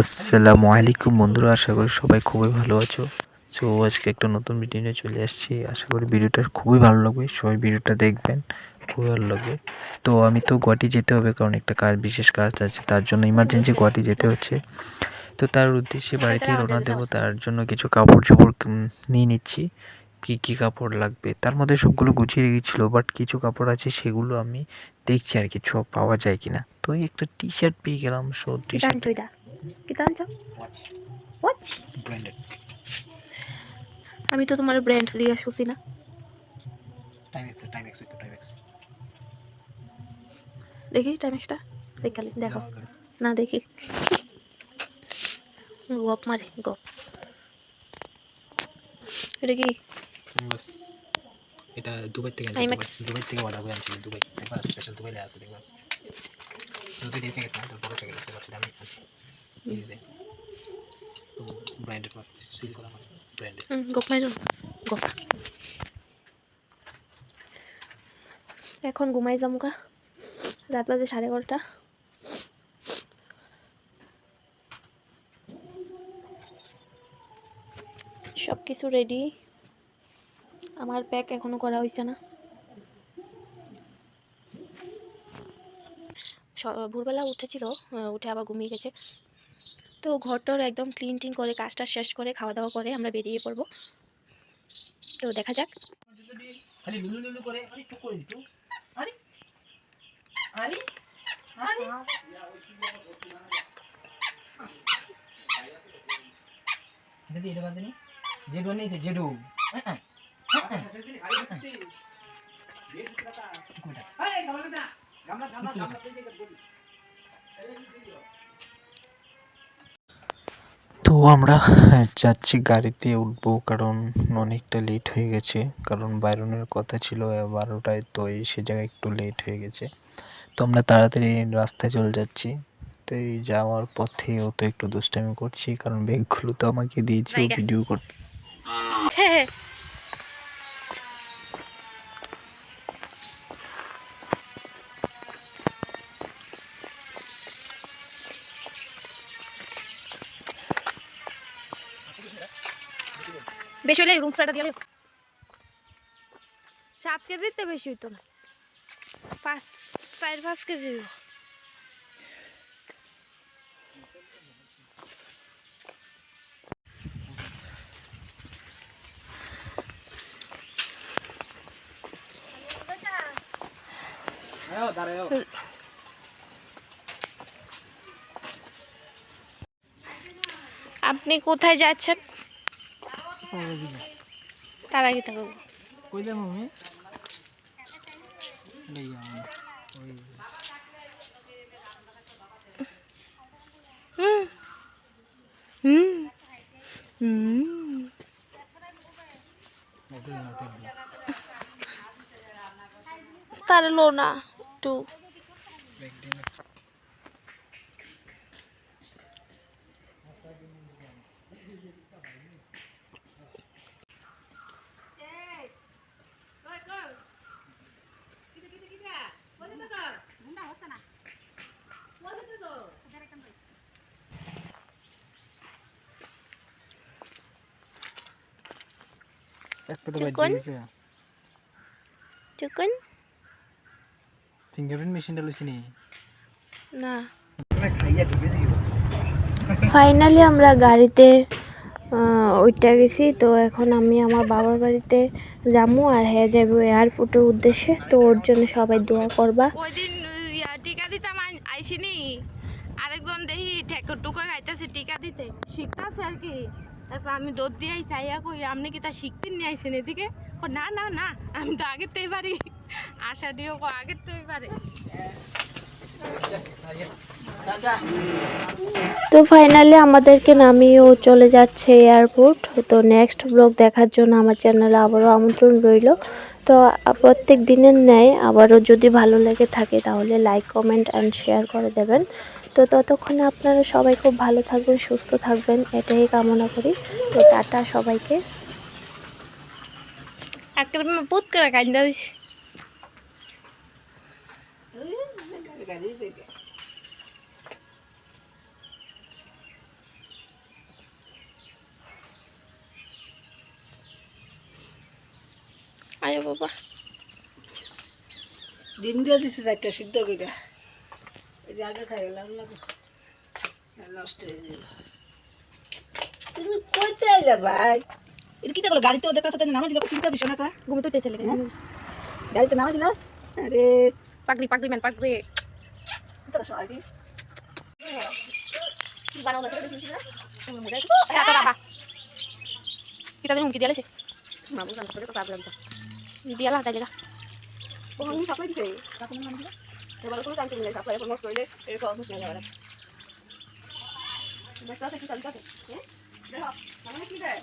আসসালামু আলাইকুম বন্ধুরা, আশা করি সবাই খুবই ভালো আছো। সো আজকে একটা নতুন ভিডিও নিয়ে চলে আসছি। আশা করি ভিডিওটা খুবই ভালো লাগবে, সবাই ভিডিওটা দেখবেন, খুবই ভালো লাগবে। তো আমি তো গুয়াহাটি যেতে হবে, কারণ একটা কাজ, বিশেষ কাজ আছে, তার জন্য ইমার্জেন্সি গুয়াহাটি যেতে হচ্ছে। তো তার উদ্দেশ্যে বাড়িতে রওনা দেবো, তার জন্য কিছু কাপড় চোপড় নিয়ে নিচ্ছি। কী কী কাপড় লাগবে? তার মধ্যে সবগুলো গুছিয়ে রেখেছিলো বাট কিছু কাপড় আছে সেগুলো আমি দেখছি আর কিছু পাওয়া যায় কিনা। তো এই একটা টি শার্ট পেয়ে গেলাম সো টি শার্ট আমি তো তোমার ব্র্যান্ড দিয়ে আসছি না। টাইমেক্স টাইমেক্স হইতো টাইমেক্স দেখি টাইমিংসটা দেখালি দেখো না দেখি। গপ মারে গপ। এটা কি? বাস এটা দুবাই থেকে দুবাই- থেকে অর্ডার করে আনছি দুবাই। স্পেশাল দুবাই আছে দেখবা। প্যাকেট না বড় প্যাকেট আছে বাট এটা আমি আনছি। ব্র্যান্ডেড মাল সিল করা মানে ব্র্যান্ডেড হুম, গপ মারো গপ এখন ঘুমাই যাব কা রাত বাজে সাড়ে এগারোটা। সব কিছু রেডি আমার প্যাক এখনও করা হয়েছে না। ভোরবেলা উঠেছিল উঠে আবার ঘুমিয়ে গেছে। তো ঘরটর একদম ক্লিন টিন করে কাজটা শেষ করে খাওয়া দাওয়া করে আমরা বেরিয়ে পড়ব। তো দেখা যাক। খালি লুলু লুলু করে আরে একটু করে দিত। আরে আরে আরে। এটা এটা বাদ দিনি জেডু নেই জেডু। হ্যাঁ হ্যাঁ। তো। আমরা যাচ্ছি গাড়িতে উঠবো কারণ অনেকটা লেট হয়ে গেছে। কারণ বাইরনের কথা ছিল বারোটায় তো এই সে জায়গায় একটু লেট হয়ে গেছে। তো আমরা তাড়াতাড়ি রাস্তায় চলে যাচ্ছি। তো এই যাওয়ার পথে ও তো একটু দুষ্টামি করছি কারণ ব্যাগগুলো তো আমাকে দিয়েছে ও। ভিডিও করতে। বেশি হলে রুম ফ্লাইটা দিয়ে সাত কেজিতে বেশি হইতো না। পাঁচ, চার, পাঁচ কেজি আপনি কোথায় যাচ্ছেন? তার আগে থাকব কই যাব আমি? হুম। হুম। হুম। তার লো না একটু। চিকন? বাজে গেছে। চিকেন? ফিঙ্গারপ্রিন্ট মেশিনটা লইছি নি। না। ফাইনালি আমরা গাড়িতে ওইটা গেছি। তো এখন আমি আমার বাবার বাড়িতে যাব আর হ্যাঁ যাব এয়ারপোর্টের উদ্দেশ্যে। তো ওর জন্য সবাই দোয়া করবা। ওই দিন ইয়া টিকা দিতাম আই- আইসিনি। আরেকজন দেখি ঠেকর টুকর খাইতেছে টিকা দিতে। শিখতেছে আর কি। তারপর আমি দৌড় দিয়ে আইয়া কই, আপনি কি তা শিখতে নিয়ে আইসেন এদিকে? না না না, আমি তো আগের তেই পারি। আশা দিও কো আগের তেই পারে। তো ফাইনালি আমাদেরকে নামিয়েও চলে যাচ্ছে এয়ারপোর্ট তো নেক্সট ব্লগ দেখার জন্য আমার চ্যানেলে আবারও আমন্ত্রণ রইল। তো প্রত্যেক দিনের ন্যায় আবারও যদি ভালো লেগে থাকে তাহলে লাইক কমেন্ট অ্যান্ড শেয়ার করে দেবেন। তো ততক্ষণে আপনারা সবাই খুব ভালো থাকবেন সুস্থ থাকবেন এটাই কামনা করি। তো টাটা সবাইকে। পুত আয় বাবা। দিন দিয়ে দিছে চারটা সিদ্ধ করে এটা আগে খাই গেলাম না নষ্ট হয়ে গেল। তুমি কইতে আইলা ভাই? এটা কি করল গাড়িতে ওদের কাছে নামা দিলা চিন্তা বিছানাটা ঘুমে তো? লেগে গাড়িতে নামা দিলা? আরে। পাগড়ি পাগড়ি ম্যান পাগড়ি। হুমকি দিয়ালেছে মামু জানতে পারে তো দিয়ালা তাই জায়গা ও আমি সাপ্লাই দিছে কাছে নামা দিলা এবার কোনো টাইম নেই সাপ্লাই ফোন করলে এরকম অবস্থা নেই আবার বস আছে কি চলছে হ্যাঁ দেখো মানে কি দেয়